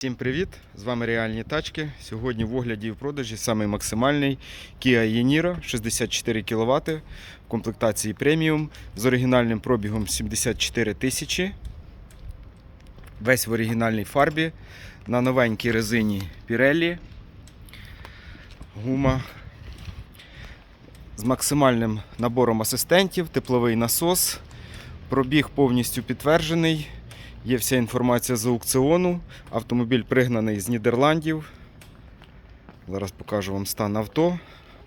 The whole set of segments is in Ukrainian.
Всім привіт! З вами реальні тачки. Сьогодні в огляді і в продажі самий максимальний Kia Yeniro 64 кВт в комплектації преміум з оригінальним пробігом 74 тисячі. Весь в оригінальній фарбі. На новенькій резині Pirelli. Гума з максимальним набором асистентів, тепловий насос. Пробіг повністю підтверджений. Є вся інформація з аукціону. Автомобіль пригнаний з Нідерландів. Зараз покажу вам стан авто.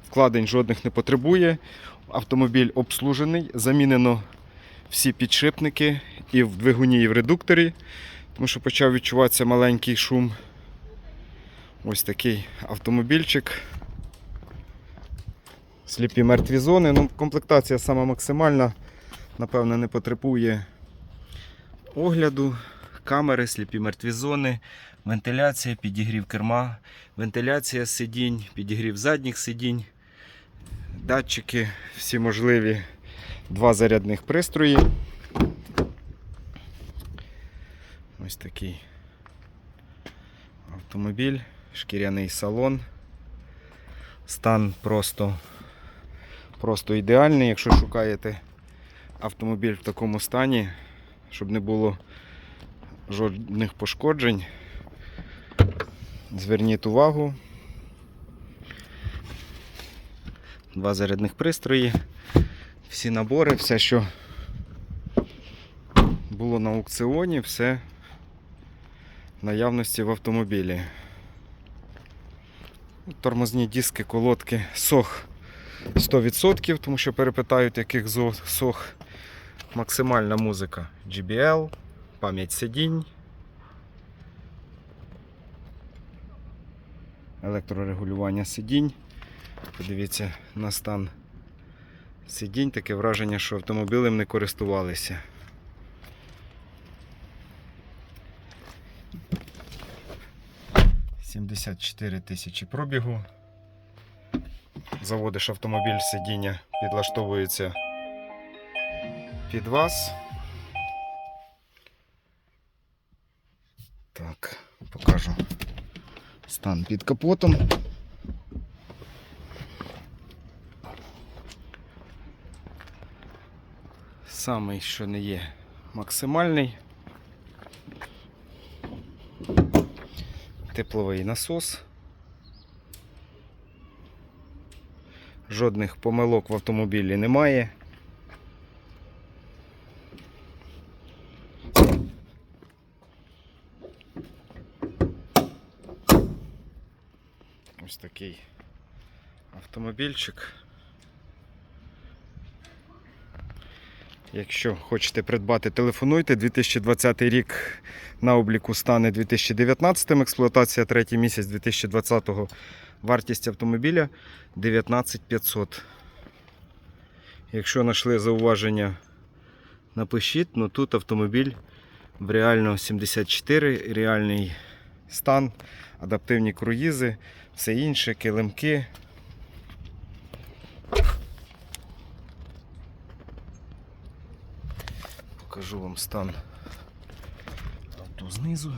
Вкладень жодних не потребує. Автомобіль обслужений, замінено всі підшипники і в двигуні, і в редукторі, тому що почав відчуватися маленький шум. Ось такий автомобільчик. Сліпі мертві зони. Ну, комплектація сама максимальна, напевно, не потребує огляду, камери, сліпі мертві зони, вентиляція, підігрів керма, вентиляція сидінь, підігрів задніх сидінь, датчики, всі можливі, два зарядних пристрої. Ось такий автомобіль, шкіряний салон. Стан просто, просто ідеальний, якщо шукаєте автомобіль в такому стані щоб не було жодних пошкоджень. Зверніть увагу. Два зарядних пристрої, всі набори, все, що було на аукціоні, все в наявності в автомобілі. Тормозні диски, колодки, сох 100%, тому що перепитають, яких сох. Максимальна музика GBL, пам'ять сидінь, електрорегулювання сидінь. Подивіться на стан сидінь, таке враження, що автомобілем не користувалися. «74 тисячі пробігу. Заводиш автомобіль, сидіння підлаштовується під вас. Так, покажу стан під капотом. Самий, що не є, максимальний. Тепловий насос. Жодних помилок в автомобілі немає. Ось такий автомобільчик. Якщо хочете придбати, телефонуйте. 2020 рік на обліку стане 2019, експлуатація третій місяць 2020-го. вартість автомобіля 19500. Якщо знайшли зауваження, напишіть, ну тут автомобіль в реально 74, реальний стан, адаптивні круїзи, все інше, килимки. Покажу вам стан авто знизу.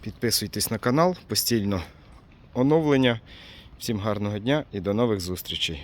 Підписуйтесь на канал, постійно оновлення. Всім гарного дня і до нових зустрічей.